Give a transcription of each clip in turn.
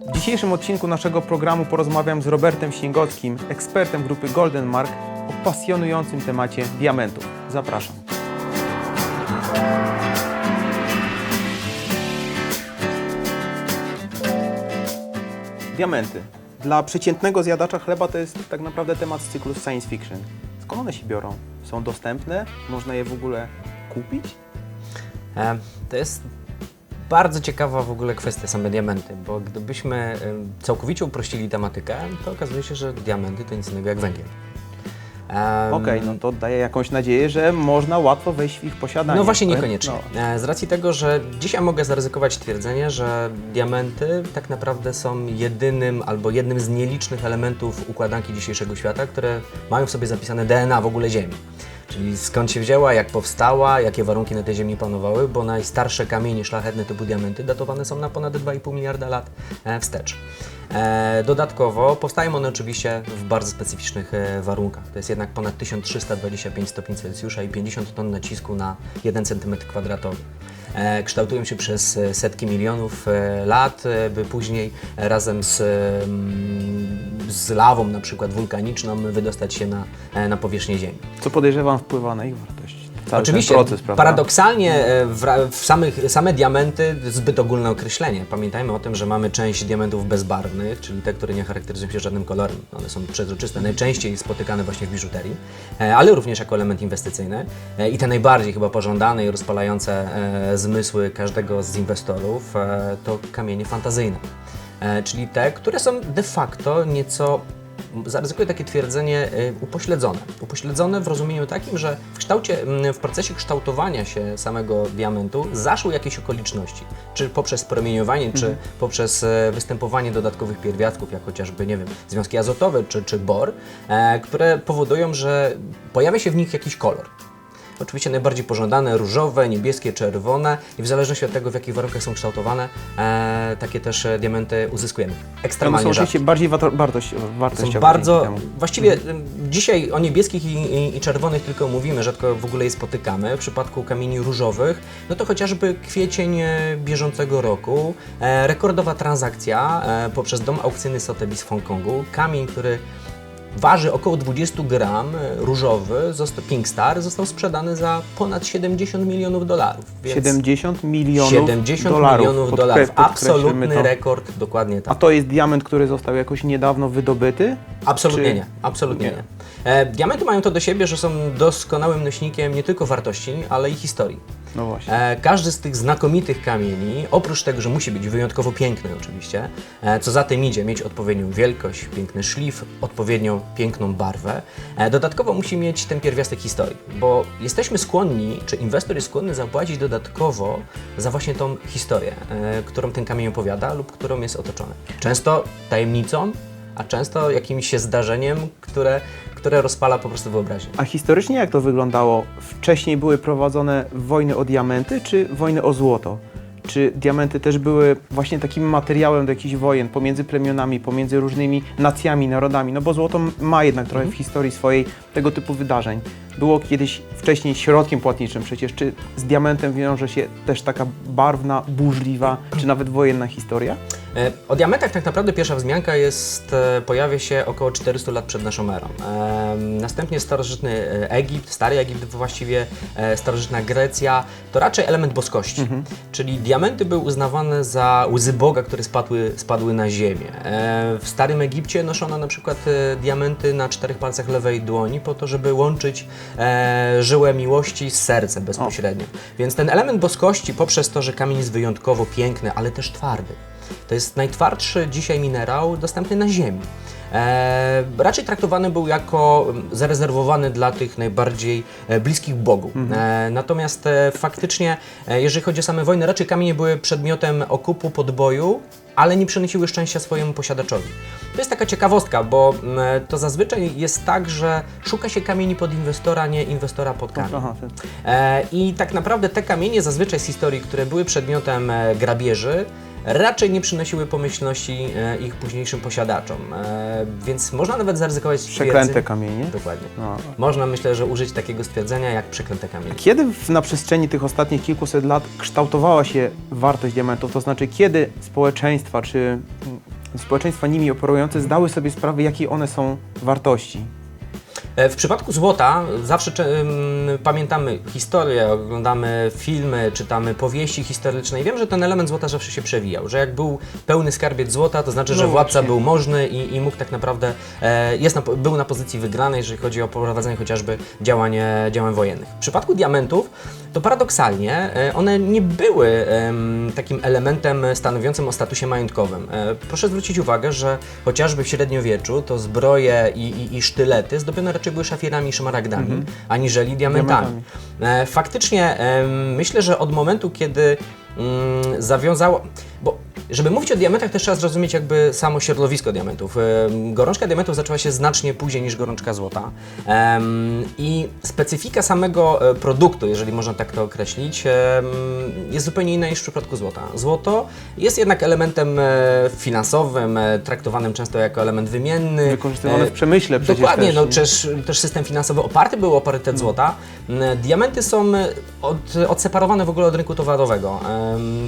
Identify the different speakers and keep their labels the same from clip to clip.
Speaker 1: W dzisiejszym odcinku naszego programu porozmawiam z Robertem Śniegockim, ekspertem grupy Golden Mark o pasjonującym temacie diamentów. Zapraszam. Diamenty. Dla przeciętnego zjadacza chleba to jest tak naprawdę temat z cyklu science fiction. Skąd one się biorą? Są dostępne? Można je w ogóle kupić?
Speaker 2: E, To jest bardzo ciekawa w ogóle kwestia same diamenty, bo gdybyśmy całkowicie uprościli tematykę, to okazuje się, że diamenty to nic innego jak węgiel. Em,
Speaker 1: Okej, no to daje jakąś nadzieję, że można łatwo wejść w ich posiadanie.
Speaker 2: No właśnie
Speaker 1: Ale-
Speaker 2: niekoniecznie.
Speaker 1: no.
Speaker 2: E, Z racji tego, że dzisiaj mogę zaryzykować twierdzenie, że diamenty tak naprawdę są jedynym albo jednym z nielicznych elementów układanki dzisiejszego świata, które mają w sobie zapisane DNA w ogóle Ziemi. Czyli skąd się wzięła, jak powstała, jakie warunki na tej Ziemi panowały, bo najstarsze kamienie szlachetne typu diamenty datowane są na ponad 2,5 miliarda lat e, wstecz. E, Dodatkowo powstają one oczywiście w bardzo specyficznych e, warunkach. To jest jednak ponad 1325 stopni Celsjusza i 50 ton nacisku na 1 cm kwadratowy. Kształtują się przez setki milionów lat, by później razem z, mm, z lawą na przykład wulkaniczną wydostać się na, e, na powierzchnię Ziemi.
Speaker 1: Co podejrzewam wpływa na ich wartość. Cały
Speaker 2: Oczywiście,
Speaker 1: proces,
Speaker 2: paradoksalnie e, w, w samych, same diamenty zbyt ogólne określenie. Pamiętajmy o tym, że mamy część diamentów bezbarwnych, czyli te, które nie charakteryzują się żadnym kolorem. One są przezroczyste, najczęściej spotykane właśnie w biżuterii, e, ale również jako element inwestycyjny. I te najbardziej chyba pożądane i rozpalające zmysły każdego z inwestorów to kamienie fantazyjne. E, czyli te, które są de facto nieco zaryzykuję takie twierdzenie y, upośledzone. Upośledzone w rozumieniu takim, że w kształcie, w procesie kształtowania się samego diamentu zaszły jakieś okoliczności, czy poprzez promieniowanie, czy poprzez e, występowanie dodatkowych pierwiastków, jak chociażby, nie wiem, związki azotowe, czy, czy bor, e, które powodują, że pojawia się w nich jakiś kolor. Oczywiście najbardziej pożądane różowe, niebieskie, czerwone i w zależności od tego, w jakich warunkach są kształtowane, e, takie też e, diamenty uzyskujemy.
Speaker 1: Są
Speaker 2: Ekstremalnie rzadko.
Speaker 1: oczywiście bardziej warto, wartość, wartościowe.
Speaker 2: Są bardzo, właściwie ym, dzisiaj o niebieskich i, i, i czerwonych tylko mówimy, rzadko w ogóle je spotykamy. W przypadku kamieni różowych, no to chociażby kwiecień e, bieżącego roku, e, rekordowa transakcja e, poprzez dom aukcyjny Sotheby's w Hongkongu, kamień, który waży około 20 gram, e, różowy, Pink Star, został sprzedany za ponad 70 milionów dolarów. Więc
Speaker 1: 70 milionów
Speaker 2: 70
Speaker 1: dolarów.
Speaker 2: milionów dolarów. Absolutny
Speaker 1: to.
Speaker 2: rekord, dokładnie
Speaker 1: A
Speaker 2: tak.
Speaker 1: to jest diament, który został jakoś niedawno wydobyty?
Speaker 2: Absolutnie
Speaker 1: Czy-
Speaker 2: nie, absolutnie
Speaker 1: Nie.
Speaker 2: nie. E, diamenty mają to do siebie, że są doskonałym nośnikiem nie tylko wartości, ale i historii.
Speaker 1: No właśnie.
Speaker 2: E, każdy z tych znakomitych kamieni, oprócz tego, że musi być wyjątkowo piękny oczywiście, e, co za tym idzie, mieć odpowiednią wielkość, piękny szlif, odpowiednią piękną barwę, e, dodatkowo musi mieć ten pierwiastek historii, bo jesteśmy skłonni, czy inwestor jest skłonny zapłacić dodatkowo za właśnie tą historię, e, którą ten kamień opowiada lub którą jest otoczony. Często tajemnicą, a często jakimś zdarzeniem, które, które rozpala po prostu wyobraźnię.
Speaker 1: A historycznie jak to wyglądało? Wcześniej były prowadzone wojny o diamenty, czy wojny o złoto? Czy diamenty też były właśnie takim materiałem do jakichś wojen pomiędzy plemionami, pomiędzy różnymi nacjami, narodami? No bo złoto ma jednak trochę w historii swojej tego typu wydarzeń. Było kiedyś wcześniej środkiem płatniczym przecież. Czy z diamentem wiąże się też taka barwna, burzliwa, czy nawet wojenna historia?
Speaker 2: E, O diamentach tak naprawdę pierwsza wzmianka jest, e, pojawia się około 400 lat przed naszą erą. Następnie starożytny e, Egipt, stary Egipt właściwie, starożytna Grecja, to raczej element boskości. Czyli diamenty były uznawane za łzy Boga, które spadły, spadły na ziemię. W starym Egipcie noszono na przykład diamenty na czterech palcach lewej dłoni po to, żeby łączyć e, żyłę miłości z sercem bezpośrednio. Więc ten element boskości poprzez to, że kamień jest wyjątkowo piękny, ale też twardy. To jest najtwardszy dzisiaj minerał dostępny na Ziemi. E, raczej traktowany był jako mm, zarezerwowany dla tych najbardziej e, bliskich Bogu. E, natomiast e, faktycznie, e, jeżeli chodzi o same wojny, raczej kamienie były przedmiotem okupu, podboju, ale nie przynosiły szczęścia swojemu posiadaczowi. To jest taka ciekawostka, bo mm, to zazwyczaj jest tak, że szuka się kamieni pod inwestora, nie inwestora pod kamień.
Speaker 1: Aha, to-
Speaker 2: E, I tak naprawdę te kamienie zazwyczaj z historii, które były przedmiotem e, grabieży, raczej nie przynosiły pomyślności e, ich późniejszym posiadaczom. E, więc można nawet zaryzykować
Speaker 1: Przeklęte
Speaker 2: stwierdzenie-
Speaker 1: kamienie.
Speaker 2: Dokładnie.
Speaker 1: No.
Speaker 2: Można myślę, że użyć takiego stwierdzenia jak przeklęte kamienie.
Speaker 1: Kiedy w, na przestrzeni tych ostatnich kilkuset lat kształtowała się wartość diamentów? To znaczy, kiedy społeczeństwa czy mm, społeczeństwa nimi operujące zdały sobie sprawę, jakiej one są wartości.
Speaker 2: E, W przypadku złota zawsze pamiętamy historię, oglądamy filmy, czytamy powieści historyczne i wiem, że ten element złota zawsze się przewijał, że jak był pełny skarbiec złota, to znaczy, że
Speaker 1: No
Speaker 2: władca był możny i, i mógł tak naprawdę, e, jest na, był na pozycji wygranej, jeżeli chodzi o prowadzenie chociażby działań, działań wojennych. W przypadku diamentów, to paradoksalnie e, one nie były takim elementem stanowiącym o statusie majątkowym. E, proszę zwrócić uwagę, że chociażby w średniowieczu to zbroje i, i, i sztylety zdobione raczej były szafirami i szmaragdami, aniżeli diamentami.
Speaker 1: Diamentami.
Speaker 2: E, faktycznie myślę, że od momentu, kiedy mm, zawiązało. Bo żeby mówić o diamentach, też trzeba zrozumieć jakby samo środowisko diamentów. Gorączka diamentów zaczęła się znacznie później niż gorączka złota. I specyfika samego e, produktu, jeżeli można tak to określić, jest zupełnie inna niż w przypadku złota. Złoto jest jednak elementem e, finansowym, e, traktowanym często jako element wymienny.
Speaker 1: Wykorzystywane
Speaker 2: E,
Speaker 1: w przemyśle przecież
Speaker 2: Dokładnie,
Speaker 1: też,
Speaker 2: no też, też system finansowy oparty był o parytet złota. Mm, Diamenty są od, odseparowane w ogóle od rynku towarowego.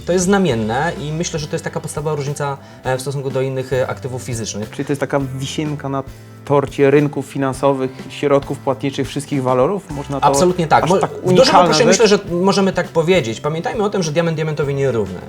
Speaker 2: To jest znamienne i myślę, że to jest taka podstawowa różnica e, w stosunku do innych e, aktywów fizycznych.
Speaker 1: Czyli to jest taka wisienka na torcie rynków finansowych, środków płatniczych, wszystkich walorów? Można to
Speaker 2: Absolutnie tak.
Speaker 1: Aż tak
Speaker 2: w dużym okresie myślę, że możemy tak powiedzieć. Pamiętajmy o tym, że diament diamentowi nierówny.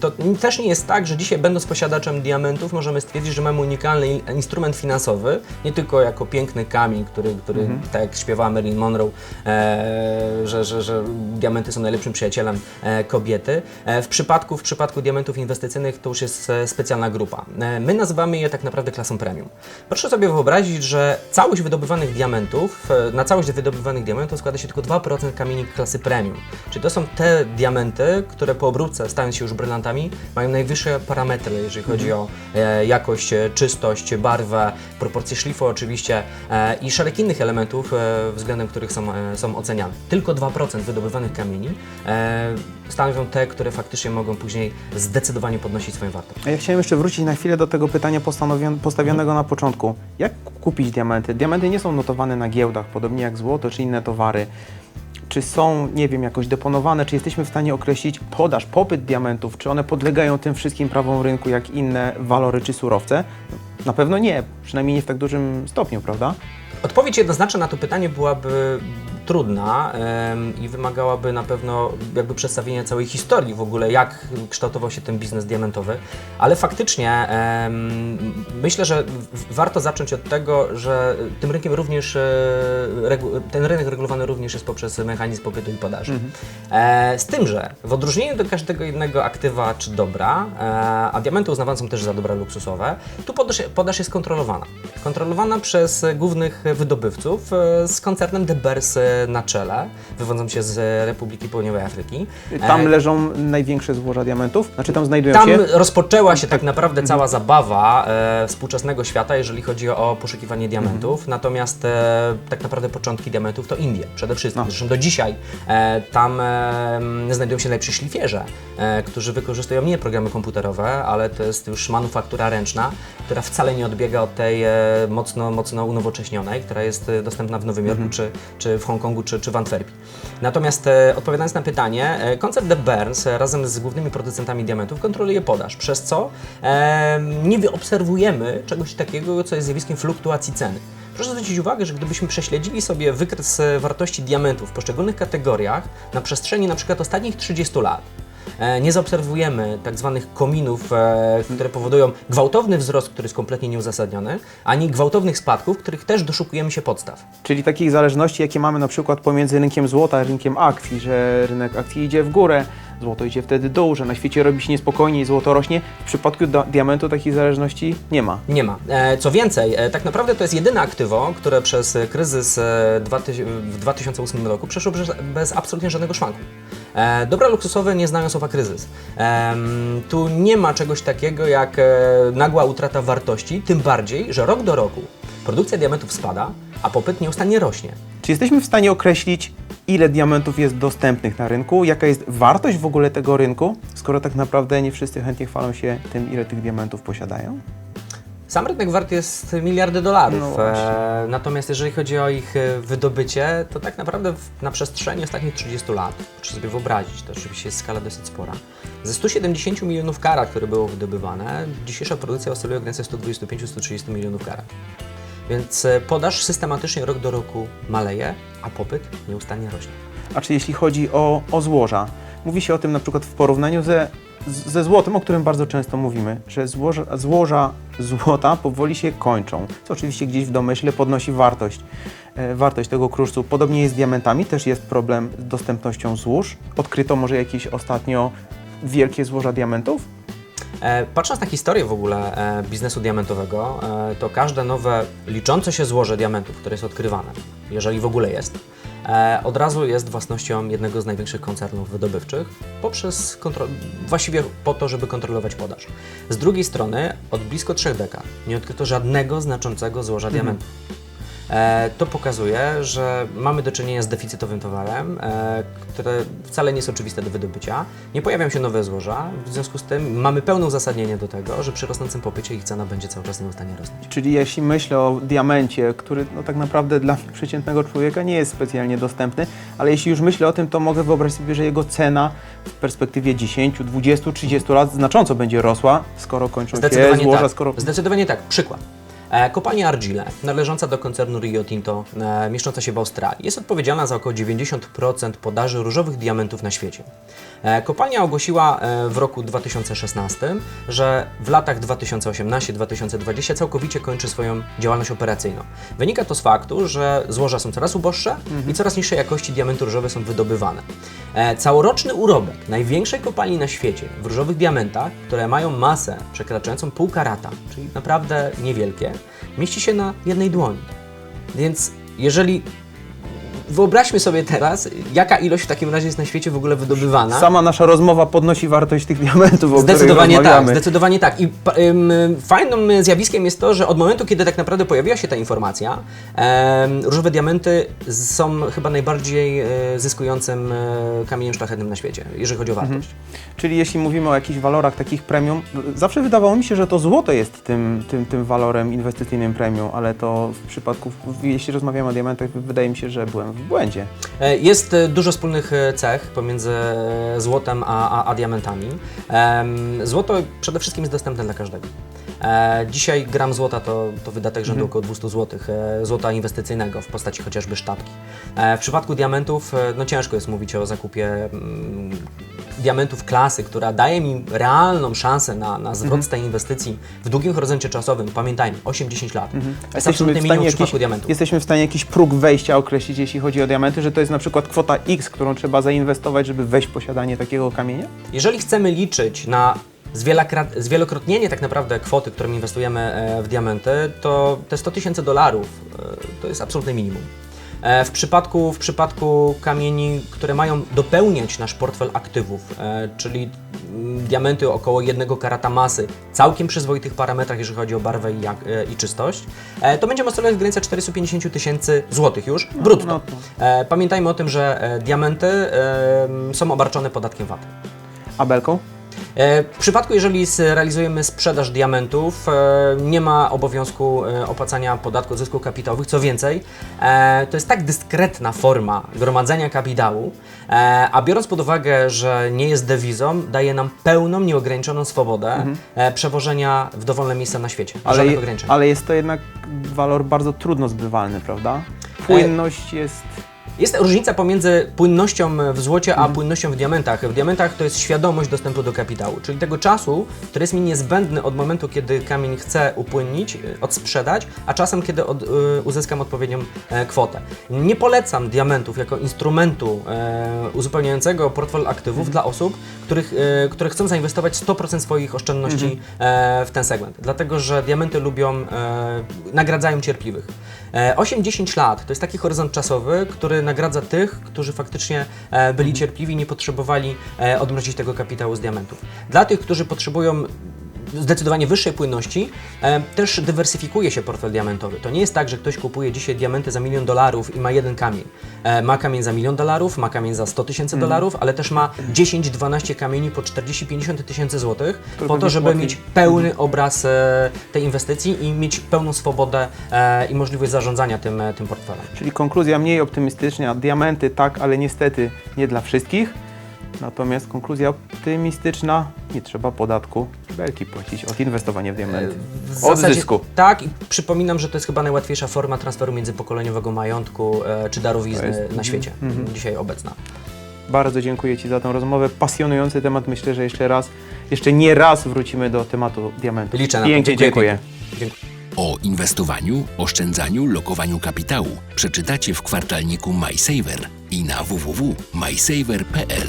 Speaker 2: To też nie jest tak, że dzisiaj będąc posiadaczem diamentów możemy stwierdzić, że mamy unikalny in- instrument finansowy, nie tylko jako piękny kamień, który, który
Speaker 1: Mhm.
Speaker 2: tak jak śpiewała Marilyn Monroe, e, że, że, że diamenty są najlepszym przyjacielem e, kobiety. E, w, przypadku, w przypadku diamentów inwestycyjnych to już jest specjalna grupa. My nazywamy je tak naprawdę klasą premium. Proszę sobie wyobrazić, że całość wydobywanych diamentów, e, na całość wydobywanych diamentów składa się tylko 2% kamieni klasy premium. Czyli to są te diamenty, które po obróbce, stając się już brylantami, mają najwyższe parametry, jeżeli chodzi o e, jakość, e, czystość, barwę, proporcje szlifu oczywiście e, i szereg innych elementów, e, względem których są, e, są oceniane. Tylko 2% wydobywanych kamieni stanowią te, które faktycznie mogą później zdecydowanie podnosić swoją wartość.
Speaker 1: Ja chciałem jeszcze wrócić na chwilę do tego pytania postawionego na początku. Jak kupić diamenty? Diamenty nie są notowane na giełdach, podobnie jak złoto czy inne towary. Czy są, nie wiem, jakoś deponowane? Czy jesteśmy w stanie określić podaż, popyt diamentów? Czy one podlegają tym wszystkim prawom rynku, jak inne walory czy surowce? Na pewno nie, przynajmniej nie w tak dużym stopniu, prawda?
Speaker 2: Odpowiedź jednoznaczna na to pytanie byłaby trudna i wymagałaby na pewno jakby przedstawienia całej historii w ogóle, jak kształtował się ten biznes diamentowy, ale faktycznie myślę, że warto zacząć od tego, że tym rynkiem również, e, ten rynek regulowany również jest poprzez mechanizm popytu i podaży. E, z tym, że w odróżnieniu do każdego innego aktywa czy dobra, e, a diamenty uznawane są też za dobra luksusowe, tu podaż, podaż jest kontrolowana. Kontrolowana przez głównych wydobywców z koncernem De Beers na czele, wywodząc się z Republiki Południowej Afryki.
Speaker 1: Tam
Speaker 2: E,
Speaker 1: leżą największe złoża diamentów? Znaczy tam znajdują
Speaker 2: tam
Speaker 1: się?
Speaker 2: rozpoczęła się tak naprawdę cała zabawa e, współczesnego świata, jeżeli chodzi o poszukiwanie diamentów. Natomiast e, tak naprawdę początki diamentów to Indie przede wszystkim.
Speaker 1: No.
Speaker 2: Zresztą do dzisiaj tam znajdują się najlepsi szlifierze, którzy wykorzystują nie programy komputerowe, ale to jest już manufaktura ręczna, która wcale nie odbiega od tej mocno, mocno unowocześnionej, która jest dostępna w Nowym Jorku, czy, czy w Hongkongu, czy, czy w Antwerpii. Natomiast e, odpowiadając na pytanie, e, koncern The Burns e, razem z głównymi producentami diamentów kontroluje podaż, przez co nie wyobserwujemy czegoś takiego, co jest zjawiskiem fluktuacji ceny. Proszę zwrócić uwagę, że gdybyśmy prześledzili sobie wykres wartości diamentów w poszczególnych kategoriach na przestrzeni na przykład ostatnich 30 lat, nie zaobserwujemy tak zwanych kominów, e, które powodują gwałtowny wzrost, który jest kompletnie nieuzasadniony, ani gwałtownych spadków, których też doszukujemy się podstaw.
Speaker 1: Czyli takich zależności, jakie mamy na przykład pomiędzy rynkiem złota a rynkiem akcji, że rynek akcji idzie w górę, złoto idzie wtedy dół, że na świecie robi się niespokojnie i złoto rośnie. W przypadku diamentu takich zależności nie ma.
Speaker 2: Nie ma. E, Co więcej, e, tak naprawdę to jest jedyne aktywo, które przez e, kryzys e, 2000 w 2008 roku przeszło bez, bez absolutnie żadnego szwanku. E, Dobra luksusowe nie znają słowa kryzys. Em, Tu nie ma czegoś takiego jak e, nagła utrata wartości, tym bardziej, że rok do roku produkcja diamentów spada, a popyt nieustannie rośnie.
Speaker 1: Czy jesteśmy w stanie określić, ile diamentów jest dostępnych na rynku? Jaka jest wartość w ogóle tego rynku, skoro tak naprawdę nie wszyscy chętnie chwalą się tym, ile tych diamentów posiadają?
Speaker 2: Sam rynek wart jest miliardy dolarów.
Speaker 1: No
Speaker 2: e, natomiast jeżeli chodzi o ich e, wydobycie, to tak naprawdę w, na przestrzeni ostatnich 30 lat, proszę sobie wyobrazić, to oczywiście jest skala dosyć spora. Ze 170 milionów karat, które było wydobywane, dzisiejsza produkcja oscyluje w granicach 125-130 milionów karat. Więc e, podaż systematycznie rok do roku maleje, a popyt nieustannie rośnie.
Speaker 1: A czy jeśli chodzi o, o złoża? Mówi się o tym na przykład w porównaniu ze, ze złotem, o którym bardzo często mówimy, że złoża, złoża złota powoli się kończą, co oczywiście gdzieś w domyśle podnosi wartość, e, wartość tego kruszcu. Podobnie jest z diamentami, też jest problem z dostępnością złóż. Odkryto może jakieś ostatnio wielkie złoża diamentów?
Speaker 2: E, Patrząc na historię w ogóle e, biznesu diamentowego, e, to każde nowe liczące się złoże diamentów, które jest odkrywane, jeżeli w ogóle jest, od razu jest własnością jednego z największych koncernów wydobywczych, poprzez właściwie po to, żeby kontrolować podaż. Z drugiej strony, od blisko trzech dekad nie odkryto żadnego znaczącego złoża diamentów. E, To pokazuje, że mamy do czynienia z deficytowym towarem, e, które wcale nie jest oczywiste do wydobycia. Nie pojawiają się nowe złoża, w związku z tym mamy pełne uzasadnienie do tego, że przy rosnącym popycie ich cena będzie cały czas nieustannie rosnąć.
Speaker 1: Czyli jeśli myślę o diamencie, który no, tak naprawdę dla przeciętnego człowieka nie jest specjalnie dostępny, ale jeśli już myślę o tym, to mogę wyobrazić sobie, że jego cena w perspektywie 10, 20, 30 lat znacząco będzie rosła, skoro kończą się złoża,
Speaker 2: tak.
Speaker 1: skoro...
Speaker 2: Zdecydowanie tak. Przykład. E, Kopalnia Argile, należąca do koncernu Rio Tinto, e, mieszcząca się w Australii, jest odpowiedzialna za około 90% podaży różowych diamentów na świecie. E, Kopalnia ogłosiła w roku 2016, że w latach 2018-2020 całkowicie kończy swoją działalność operacyjną. Wynika to z faktu, że złoża są coraz uboższe i coraz niższej jakości diamenty różowe są wydobywane. Całoroczny urobek największej kopalni na świecie w różowych diamentach, które mają masę przekraczającą pół karata, czyli naprawdę niewielkie, mieści się na jednej dłoni. Więc jeżeli wyobraźmy sobie teraz, jaka ilość w takim razie jest na świecie w ogóle wydobywana.
Speaker 1: Sama nasza rozmowa podnosi wartość tych diamentów, o
Speaker 2: Zdecydowanie tak, zdecydowanie tak. I ym, fajnym zjawiskiem jest to, że od momentu, kiedy tak naprawdę pojawiła się ta informacja, em, różowe diamenty są chyba najbardziej e, zyskującym e, kamieniem szlachetnym na świecie, jeżeli chodzi o wartość.
Speaker 1: Czyli jeśli mówimy o jakichś walorach takich premium, zawsze wydawało mi się, że to złoto jest tym, tym, tym walorem inwestycyjnym premium, ale to w przypadku, jeśli rozmawiamy o diamentach, wydaje mi się, że byłem w błędzie.
Speaker 2: E, Jest e, dużo wspólnych e, cech pomiędzy złotem a, a, a diamentami. Złoto przede wszystkim jest dostępne dla każdego. Dzisiaj gram złota to, to wydatek rzędu około 200 zł, złota inwestycyjnego w postaci chociażby sztabki. W przypadku diamentów, no ciężko jest mówić o zakupie mm, diamentów klasy, która daje mi realną szansę na, na zwrot z tej inwestycji w długim horyzoncie czasowym. Pamiętajmy, 8-10 lat. To jest absolutnie minimum w przypadku diamentów.
Speaker 1: jesteśmy w stanie jakiś próg wejścia określić, jeśli chodzi o diamenty, że to jest na przykład kwota X, którą trzeba zainwestować, żeby wejść w posiadanie takiego kamienia?
Speaker 2: Jeżeli chcemy liczyć na zwielokrotnienie tak naprawdę kwoty, którą inwestujemy e, w diamenty, to te 100 tysięcy dolarów e, to jest absolutne minimum. E, W przypadku, w przypadku kamieni, które mają dopełniać nasz portfel aktywów, e, czyli mm, diamenty około jednego karata masy, całkiem przyzwoitych parametrach, jeżeli chodzi o barwę i, jak, e, i czystość, to będziemy oscylować w granicach 450 tysięcy złotych już brutto.
Speaker 1: no
Speaker 2: E, Pamiętajmy o tym, że diamenty są obarczone podatkiem VAT.
Speaker 1: A belką?
Speaker 2: E, W przypadku, jeżeli zrealizujemy sprzedaż diamentów, e, nie ma obowiązku e, opłacania podatku od zysków kapitałowych. Co więcej, to jest tak dyskretna forma gromadzenia kapitału, a biorąc pod uwagę, że nie jest dewizą, daje nam pełną, nieograniczoną swobodę e, przewożenia w dowolne miejsca na świecie.
Speaker 1: Ale, je- ale jest to jednak walor bardzo trudno zbywalny, prawda? Płynność jest...
Speaker 2: Jest różnica pomiędzy płynnością w złocie, a płynnością w diamentach. W diamentach to jest świadomość dostępu do kapitału, czyli tego czasu, który jest mi niezbędny od momentu, kiedy kamień chcę upłynnić, y, odsprzedać, a czasem, kiedy od, y, uzyskam odpowiednią e, kwotę. Nie polecam diamentów jako instrumentu e, uzupełniającego portfel aktywów dla osób, których, e, które chcą zainwestować 100% swoich oszczędności e, w ten segment. Dlatego, że diamenty lubią, nagradzają cierpliwych. E, 8-10 lat to jest taki horyzont czasowy, który nagradza tych, którzy faktycznie e, byli cierpliwi i nie potrzebowali e, odmrozić tego kapitału z diamentów. Dla tych, którzy potrzebują zdecydowanie wyższej płynności, e, też dywersyfikuje się portfel diamentowy. To nie jest tak, że ktoś kupuje dzisiaj diamenty za milion dolarów i ma jeden kamień. E, ma kamień za milion dolarów, ma kamień za 100 tysięcy dolarów, ale też ma 10-12 kamieni po 40-50 tysięcy złotych po to, żeby
Speaker 1: łatwiej-
Speaker 2: mieć pełny obraz e, tej inwestycji i mieć pełną swobodę i możliwość zarządzania tym, tym portfelem.
Speaker 1: Czyli konkluzja mniej optymistyczna, diamenty tak, ale niestety nie dla wszystkich. Natomiast konkluzja optymistyczna, nie trzeba podatku belki płacić od inwestowania w diamenty.
Speaker 2: W
Speaker 1: Od
Speaker 2: zasadzie
Speaker 1: zysku.
Speaker 2: Tak, i przypominam, że to jest chyba najłatwiejsza forma transferu międzypokoleniowego majątku e, czy darowizny
Speaker 1: jest-
Speaker 2: na świecie, dzisiaj obecna.
Speaker 1: Bardzo dziękuję Ci za tą rozmowę. Pasjonujący temat. Myślę, że jeszcze raz, jeszcze nie raz wrócimy do tematu diamentów.
Speaker 2: Liczę na to.
Speaker 1: Pięknie dziękuję.
Speaker 2: Dziękuję.
Speaker 3: O inwestowaniu, oszczędzaniu, lokowaniu kapitału przeczytacie w kwartalniku MySaver i na www.mysaver.pl.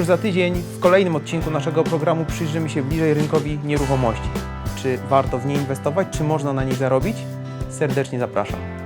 Speaker 1: Już za tydzień w kolejnym odcinku naszego programu przyjrzymy się bliżej rynkowi nieruchomości. Czy warto w nie inwestować, czy można na nich zarobić? Serdecznie zapraszam.